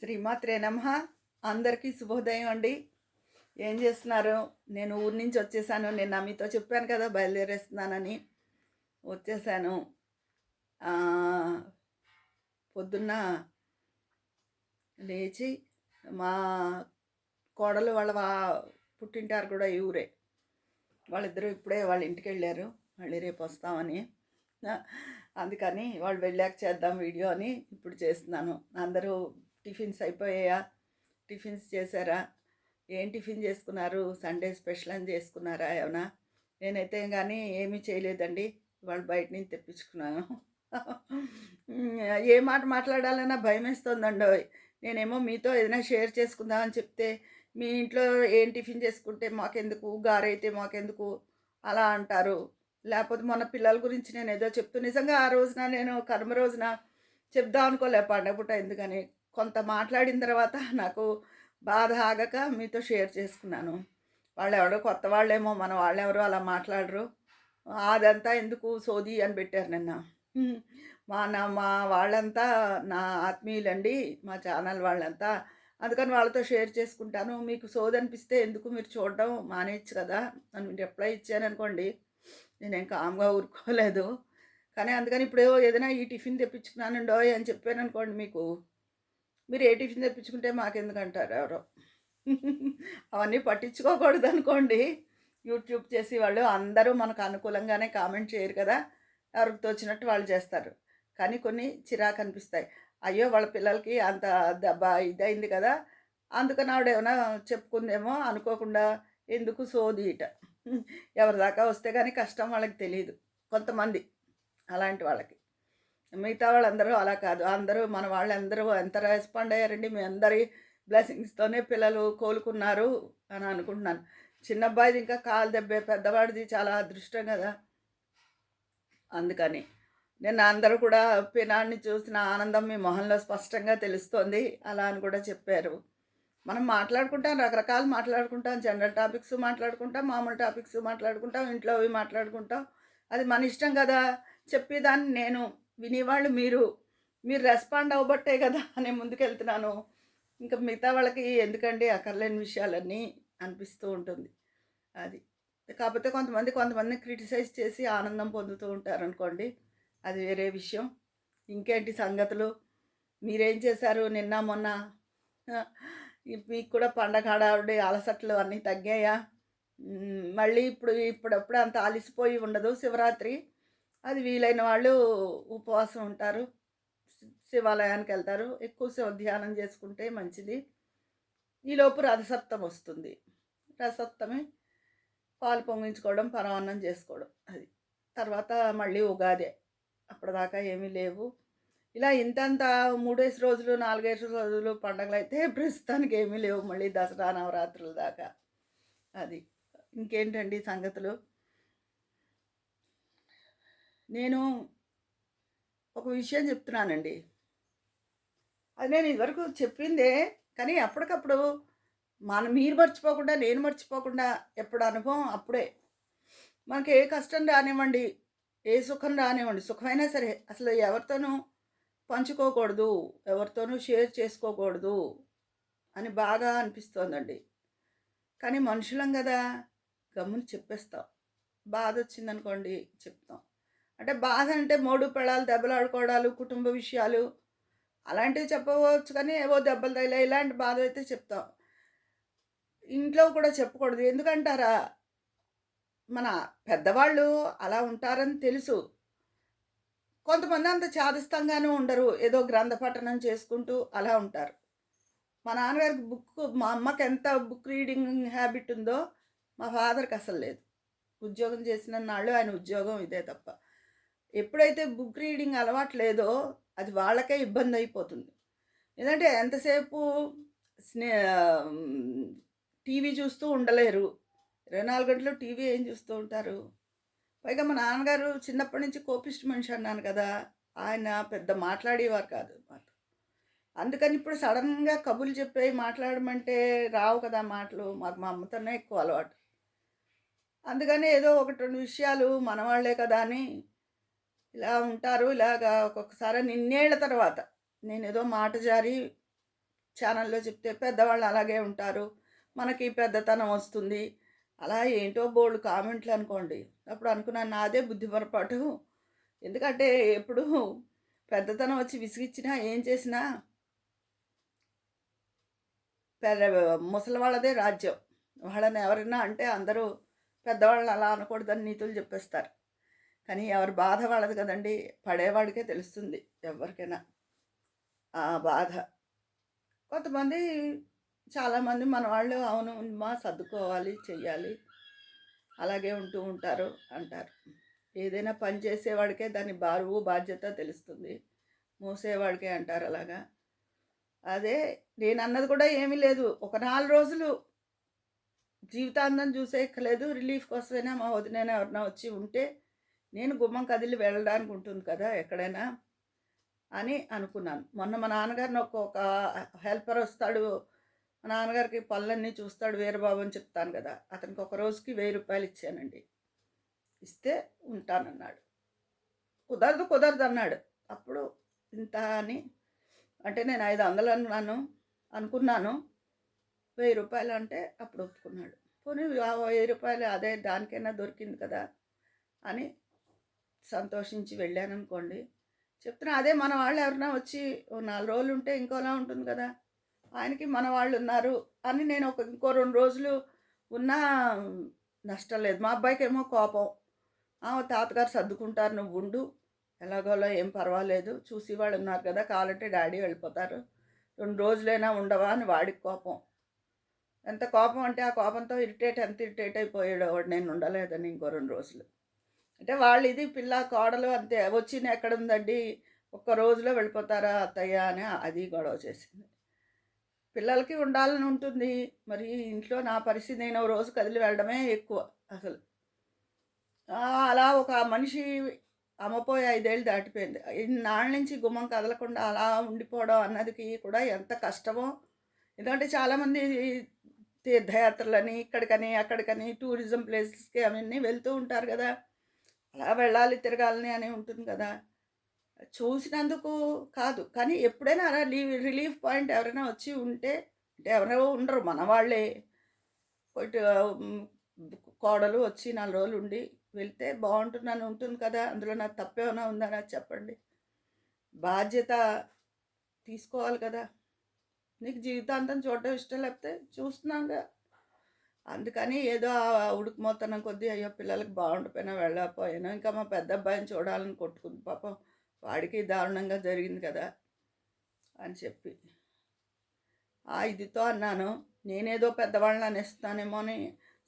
శ్రీమాత్రే నమ. అందరికీ శుభోదయం అండి. ఏం చేస్తున్నారు? నేను ఊరి నుంచి వచ్చేసాను. నేను మీతో చెప్పాను కదా బయలుదేరేస్తున్నానని. వచ్చేసాను. పొద్దున్న లేచి మా కోడలు వాళ్ళ పుట్టింటారు కూడా ఈ ఊరే. వాళ్ళిద్దరూ ఇప్పుడే వాళ్ళ ఇంటికి వెళ్ళారు. మళ్ళీ రేపు వస్తామని. అందుకని వాళ్ళు వెళ్ళాక చేద్దాం వీడియో అని ఇప్పుడు చేస్తున్నాను. అందరూ టిఫిన్స్ అయిపోయాయా? టిఫిన్స్ చేశారా? ఏం టిఫిన్ చేసుకున్నారు? సండే స్పెషల్ అని చేసుకున్నారా ఏమన్నా? నేనైతే కానీ ఏమీ చేయలేదండి. వాళ్ళు బయట నుంచి తెప్పించుకున్నాను. ఏ మాట మాట్లాడాలన్నా భయం వేస్తుందండి నేనేమో మీతో ఏదైనా షేర్ చేసుకుందామని చెప్తే మీ ఇంట్లో ఏం టిఫిన్ చేసుకుంటే మాకెందుకు? గారైతే మాకెందుకు? అలా అంటారు. లేకపోతే మన పిల్లల గురించి నేను ఏదో చెప్తూ నిజంగా ఆ రోజున నేను కర్మ రోజున చెప్దాం అనుకోలే పండగ పూట ఎందుకని? కొంత మాట్లాడిన తర్వాత నాకు బాధ ఆగక మీతో షేర్ చేసుకున్నాను. వాళ్ళు ఎవరో కొత్త వాళ్ళేమో మన వాళ్ళెవరో అలా మాట్లాడరు. అదంతా ఎందుకు సోది అని పెట్టారు నిన్న. మా నా మా వాళ్ళంతా నా ఆత్మీయులండి మా ఛానల్ వాళ్ళంతా. అందుకని వాళ్ళతో షేర్ చేసుకుంటాను. మీకు సోది అనిపిస్తే ఎందుకు మీరు చూడడం మానేయచ్చు కదా అని రిప్లై ఇచ్చాను అనుకోండి. నేనేం కామ్గా ఊరుకోలేదు. కానీ అందుకని ఇప్పుడు ఏదైనా ఈ టిఫిన్ తెప్పించుకున్నానండో అని చెప్పాను అనుకోండి మీకు. మీరు ఏ టిఫిన్ తెప్పించుకుంటే మాకెందుకు అంటారు ఎవరో? అవన్నీ పట్టించుకోకూడదు అనుకోండి యూట్యూబ్ చేసి వాళ్ళు అందరూ మనకు అనుకూలంగానే కామెంట్ చేయరు కదా. ఎవరికి తోచినట్టు వాళ్ళు చేస్తారు. కానీ కొన్ని చిరాకు అనిపిస్తాయి. అయ్యో వాళ్ళ పిల్లలకి అంత దెబ్బ ఇదైంది కదా. అందుకని ఆవిడ ఏమైనా చెప్పుకుందేమో అనుకోకుండా ఎందుకు సోది ఇట. ఎవరి దాకా వస్తే కానీ కష్టం వాళ్ళకి తెలియదు కొంతమంది అలాంటి వాళ్ళకి. మిగతా వాళ్ళందరూ అలా కాదు. అందరూ మన వాళ్ళందరూ ఎంత రెస్పాండ్ అయ్యారండి? మీ అందరి బ్లెస్సింగ్స్తోనే పిల్లలు కోలుకున్నారు అని అనుకుంటున్నాను. చిన్న అబ్బాయిది ఇంకా కాలు దెబ్బే పెద్దవాడిది చాలా అదృష్టం కదా. అందుకని నేను అందరూ కూడా పినాన్ని చూసిన ఆనందం మీ మొహంలో స్పష్టంగా తెలుస్తోంది అలా అని కూడా చెప్పారు. మనం మాట్లాడుకుంటాం రకరకాలు మాట్లాడుకుంటాం జనరల్ టాపిక్స్ మాట్లాడుకుంటాం మామూలు టాపిక్స్ మాట్లాడుకుంటాం ఇంట్లో అవి మాట్లాడుకుంటాం. అది మన ఇష్టం కదా. చెప్పేదాన్ని నేను వినేవాళ్ళు మీరు. మీరు రెస్పాండ్ అవ్వబట్టే కదా అని ముందుకెళ్తున్నాను. ఇంకా మిగతా వాళ్ళకి ఎందుకండి అక్కర్లేని విషయాలన్నీ అనిపిస్తూ ఉంటుంది. అది. కాకపోతే కొంతమంది కొంతమందిని క్రిటిసైజ్ చేసి ఆనందం పొందుతూ ఉంటారు అనుకోండి అది వేరే విషయం. ఇంకేంటి సంగతులు? మీరేం చేశారు? నిన్న మొన్న? మీకు కూడా పండగ హడావుడి అలసట్లు అన్నీ తగ్గాయా? మళ్ళీ ఇప్పుడు ఇప్పుడప్పుడు అంత అలసిపోయి ఉండదు శివరాత్రి. అది వీలైన వాళ్ళు ఉపవాసం ఉంటారు. శి- శివాలయానికి వెళ్తారు. ఎక్కువ శివ ధ్యానం చేసుకుంటే మంచిది. ఈలోపు రథసప్తం వస్తుంది. రథసప్తమి పాలు పొంగించుకోవడం పరమాన్నం చేసుకోవడం అది. తర్వాత మళ్ళీ ఉగాదే. అప్పటిదాకా ఏమీ లేవు. ఇలా ఇంతంత మూడేసి రోజులు నాలుగేసి రోజులు పండగలు అయితే ప్రస్తుతానికి ఏమీ లేవు. మళ్ళీ దసరా నవరాత్రుల దాకా. అది. ఇంకేంటండి సంగతులు? నేను ఒక విషయం చెప్తున్నానండి. అది నేను ఇదివరకు చెప్పిందే కానీ అప్పటికప్పుడు మన మీరు మర్చిపోకుండా నేను మర్చిపోకుండా ఎప్పుడు అనుభవం అప్పుడే. మనకి ఏ కష్టం రానివ్వండి ఏ సుఖం రానివ్వండి సుఖమైనా సరే అసలు ఎవరితోనూ పంచుకోకూడదు ఎవరితోనూ షేర్ చేసుకోకూడదు అని బాగా అనిపిస్తోందండి. కానీ మనుషులం కదా గమ్ముని చెప్పేస్తాం. బాధ వచ్చిందనుకోండి చెప్తాం. అంటే బాధ అంటే మోడు పెళ్ళాలు దెబ్బలాడుకోవడాలు కుటుంబ విషయాలు అలాంటివి చెప్పవచ్చు కానీ ఏవో దెబ్బలు తగిలే ఇలాంటి బాధ అయితే చెప్తాం. ఇంట్లో కూడా చెప్పకూడదు. ఎందుకంటారా? మన పెద్దవాళ్ళు అలా ఉంటారని తెలుసు. కొంతమంది అంత చాదిస్తంగానే ఉండరు. ఏదో గ్రంథ పఠనం చేసుకుంటూ అలా ఉంటారు. మా నాన్నగారికి బుక్ మా అమ్మకి ఎంత బుక్ రీడింగ్ హ్యాబిట్ ఉందో మా ఫాదర్కి అసలు లేదు. ఉద్యోగం చేసిన నాళ్ళు ఆయన ఉద్యోగం ఇదే తప్ప. ఎప్పుడైతే బుక్ రీడింగ్ అలవాటు లేదో అది వాళ్ళకే ఇబ్బంది అయిపోతుంది ఎందుకంటే ఎంతసేపు స్నే టీవీ చూస్తూ ఉండలేరు. ఇరవై నాలుగు గంటలు టీవీ ఏం చూస్తూ ఉంటారు? పైగా మా నాన్నగారు చిన్నప్పటి నుంచి కోపిష్టి మనిషి అన్నాను కదా ఆయన పెద్ద మాట్లాడేవారు కాదు మాతో. అందుకని ఇప్పుడు సడన్గా కబుర్లు చెప్పి మాట్లాడమంటే రావు కదా మాటలు మాకు మా అమ్మతోనే ఎక్కువ అలవాటు. అందుకని ఏదో ఒకటి రెండు విషయాలు మనవాళ్ళే కదా అని ఇలా ఉంటారు ఇలాగా ఒక్కొక్కసారి నిన్నేళ్ళ తర్వాత. నేను ఏదో మాట జారి ఛానల్లో చెప్తే పెద్దవాళ్ళు అలాగే ఉంటారు. మనకి పెద్దతనం వస్తుంది. అలా ఏంటో బోల్డ్ కామెంట్లు అనుకోండి. అప్పుడు అనుకున్నాను నాదే బుద్ధి పొరపాటు ఎందుకంటే ఎప్పుడు పెద్దతనం వచ్చి విసిగిచ్చినా ఏం చేసినా పెద్ద ముసలి వాళ్ళదే రాజ్యం. వాళ్ళని ఎవరైనా అంటే అందరూ పెద్దవాళ్ళని అలా అనకూడదని నీతులు చెప్పేస్తారు. కానీ ఎవరి బాధ వాళ్ళది కదండి. పడేవాడికే తెలుస్తుంది ఎవరికైనా ఆ బాధ. కొంతమంది చాలామంది మన వాళ్ళు అవును మా సర్దుకోవాలి చెయ్యాలి అలాగే ఉంటూ ఉంటారు అంటారు. ఏదైనా పని చేసేవాడికే దాని బారువు బాధ్యత తెలుస్తుంది. మోసేవాడికే అంటారు అలాగా. అదే నేను అన్నది కూడా ఏమీ లేదు. ఒక నాలుగు రోజులు జీవితాంతం చూసేయక్కలేదు రిలీఫ్ కోసమైనా మా వదినైనా ఎవరైనా వచ్చి ఉంటే నేను గుమ్మం కదిలి వెళ్ళడానికి ఉంటుంది కదా ఎక్కడైనా అని అనుకున్నాను. మొన్న మా నాన్నగారిని ఒక్కొక్క హెల్పర్ వస్తాడు. మా నాన్నగారికి పళ్ళన్నీ చూస్తాడు వీరబాబు అని చెప్తాను కదా. అతనికి ఒక రోజుకి వెయ్యి రూపాయలు ఇచ్చానండి. ఇస్తే ఉంటానన్నాడు. కుదరదు కుదరదు అన్నాడు. అప్పుడు ఇంత అని అంటే నేను ఐదు వందలు అన్నాను అనుకున్నాను. వెయ్యి రూపాయలు అంటే అప్పుడు ఒప్పుకున్నాడు. పోనీ వెయ్యి రూపాయలు అదే దానికైనా దొరికింది కదా అని సంతోషించి వెళ్ళాను అనుకోండి చెప్తున్నా అదే మన వాళ్ళు ఎవరైనా వచ్చి ఓ నాలుగు రోజులు ఉంటే ఇంకోలా ఉంటుంది కదా ఆయనకి మన వాళ్ళు ఉన్నారు అని నేను ఒక ఇంకో రెండు రోజులు ఉన్నా నష్టం లేదు. మా అబ్బాయికి ఏమో కోపం. ఆ తాతగారు సర్దుకుంటారు నువ్వు ఉండు. ఎలాగోలా ఏం పర్వాలేదు. చూసి వాళ్ళు ఉన్నారు కదా కావాలంటే డాడీ వెళ్ళిపోతారు. రెండు రోజులైనా ఉండవా అని వాడికి కోపం. ఎంత కోపం అంటే ఆ కోపంతో ఇరిటేట్ ఎంత ఇరిటేట్ అయిపోయాడు వాడు. నేను ఉండలేదని ఇంకో రెండు రోజులు. అంటే వాళ్ళు ఇది పిల్ల కోడలు అంతే. వచ్చిన ఎక్కడ ఉందండి ఒక్క రోజులో వెళ్ళిపోతారా అత్తయ్య అని అది గొడవ చేసింది. పిల్లలకి ఉండాలని ఉంటుంది. మరి ఇంట్లో నా పరిస్థితి నేను రోజు కదిలి వెళ్ళడమే ఎక్కువ అసలు. అలా ఒక మనిషి అమ్మపోయి ఐదేళ్ళు దాటిపోయింది. ఇన్నాళ్ళ నుంచి గుమ్మం కదలకుండా అలా ఉండిపోవడం అన్నదికి కూడా ఎంత కష్టమో. ఎందుకంటే చాలామంది తీర్థయాత్రలని ఇక్కడికని అక్కడికని టూరిజం ప్లేసెస్కి అవన్నీ వెళ్తూ ఉంటారు కదా. అలా వెళ్ళాలి తిరగాలని అని ఉంటుంది కదా. చూసినందుకు కాదు. కానీ ఎప్పుడైనా అలా లీవ్ రిలీఫ్ పాయింట్ ఎవరైనా వచ్చి ఉంటే అంటే ఎవరో ఉండరు. మన వాళ్ళే కోడలు వచ్చి నాలుగు రోజులు ఉండి వెళ్తే బాగుంటుందని ఉంటుంది కదా. అందులో నాకు తప్పేమైనా ఉందా నాకు చెప్పండి. బాధ్యత తీసుకోవాలి కదా. నీకు జీవితాంతం చూడడం ఇష్టం లేకపోతే చూస్తున్నాగా. అందుకని ఏదో ఆ ఉడుకుమోతనం కొద్దీ అయ్యో పిల్లలకి బాగుండిపోయినా వెళ్ళకపోయాను. ఇంకా మా పెద్ద అబ్బాయిని చూడాలని కొట్టుకుంది. పాపం వాడికి దారుణంగా జరిగింది కదా అని చెప్పి. ఆ ఇదితో అన్నాను నేనేదో పెద్దవాళ్ళని అనేస్తానేమో అని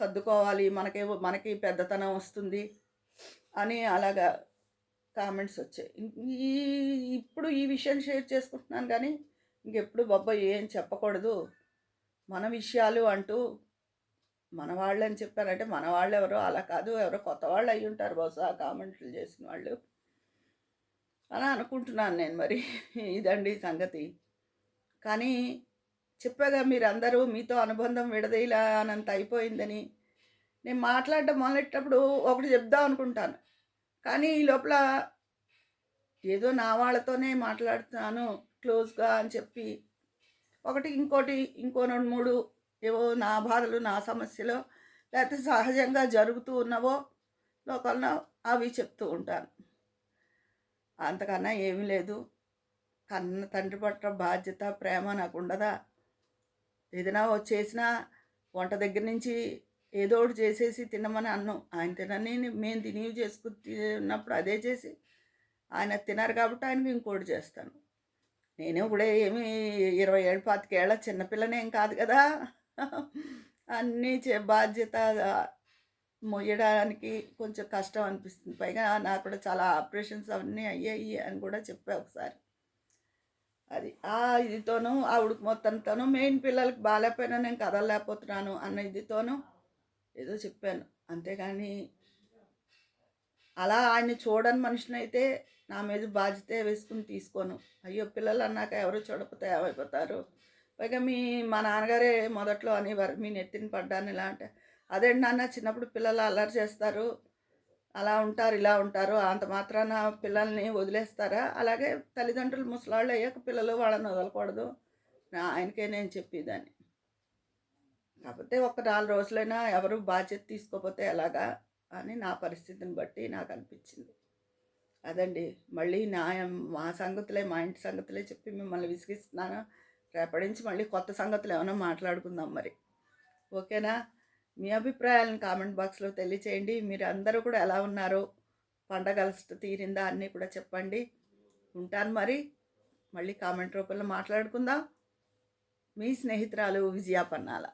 సర్దుకోవాలి. మనకేవో మనకి పెద్దతనం వస్తుంది అని అలాగా కామెంట్స్ వచ్చాయి. ఈ ఇప్పుడు ఈ విషయం షేర్ చేసుకుంటున్నాను కానీ ఇంకెప్పుడు బాబాయ్ ఏం చెప్పకూడదు. మన విషయాలు అంటూ మన వాళ్ళు అని చెప్పారంటే మన వాళ్ళు ఎవరో అలా కాదు ఎవరో కొత్త వాళ్ళు అయి ఉంటారు బహుశా కామెంట్లు చేసిన వాళ్ళు. అని అనుకుంటున్నాను నేను మరి. ఇదండి సంగతి. కానీ చెప్పగా మీరందరూ మీతో అనుబంధం విడదీలా అనంత అయిపోయిందని. నేను మాట్లాడడం మొదలెట్టేటప్పుడు ఒకటి చెప్దాం అనుకుంటాను. కానీ ఈ లోపల ఏదో నా వాళ్ళతోనే మాట్లాడుతున్నాను క్లోజ్గా అని చెప్పి. ఒకటి ఇంకోటి ఇంకో రెండు మూడు ఏవో నా బాధలు నా సమస్యలు లేకపోతే సహజంగా జరుగుతూ ఉన్నవో లోకల్లో అవి చెప్తూ ఉంటాను. అంతకన్నా ఏమీ లేదు. కన్న తండ్రి పట్ల బాధ్యత ప్రేమ నాకు ఉండదా? ఏదైనా ఓ చేసినా వంట దగ్గర నుంచి ఏదో ఒకటి చేసేసి తినమని అన్నం. ఆయన తినని మేము తినివి చేసుకుని తిన్నప్పుడు అదే చేసి ఆయన తినరు కాబట్టి ఆయనకి ఇంకోటి చేస్తాను. నేను ఇప్పుడే ఏమి ఇరవై ఏడు పాతికేళ్ళ చిన్నపిల్లనేం కాదు కదా. అన్నీ చే బాధ్యత మొయ్యడానికి కొంచెం కష్టం అనిపిస్తుంది. పైగా నాకు కూడా చాలా ఆపరేషన్స్ అవన్నీ అయ్యాయి అని కూడా చెప్పా ఒకసారి. అది ఆ ఇదితోనూ ఆ ఉడుకు మొత్తంతోనూ మెయిన్ పిల్లలకి బాగాలేకపోయినా నేను కదలలేకపోతున్నాను అన్న ఇదితోనూ ఏదో చెప్పాను. అంతేగాని అలా ఆయన్ని చూడని మనిషినైతే నా మీద బాధ్యత వేసుకుని తీసుకోను. అయ్యో పిల్లలు అన్నాక ఎవరు చూడకపోతే ఏమైపోతారు? పైగా మీ మా నాన్నగారే మొదట్లో అనేవారు మీ నెత్తిన పడ్డాను ఇలా అంటే అదే నాన్న చిన్నప్పుడు పిల్లలు అల్లరి చేస్తారు అలా ఉంటారు ఇలా ఉంటారు అంత మాత్రాన పిల్లల్ని వదిలేస్తారా? అలాగే తల్లిదండ్రులు ముసలాళ్ళు అయ్యాక పిల్లలు వాళ్ళని వదలకూడదు నా ఆయనకే నేను చెప్పేదాన్ని. కాకపోతే ఒక నాలుగు రోజులైనా ఎవరు బాధ్యత తీసుకోపోతే ఎలాగా అని నా పరిస్థితిని బట్టి నాకు అనిపించింది. అదండి మళ్ళీ నా మా సంగతులే మా ఇంటి సంగతులే చెప్పి మిమ్మల్ని విసిగిస్తున్నాను. రేపటి నుంచి మళ్ళీ కొత్త సంగతులు ఏమైనా మాట్లాడుకుందాం మరి. ఓకేనా? మీ అభిప్రాయాలను కామెంట్ బాక్స్లో తెలియచేయండి. మీరు అందరూ కూడా ఎలా ఉన్నారో పండగ అలసట తీరిందా అన్నీ కూడా చెప్పండి. ఉంటాను మరి. మళ్ళీ కామెంట్ రూపంలో మాట్లాడుకుందాం. మీ స్నేహితురాలు విజయ పన్నాల.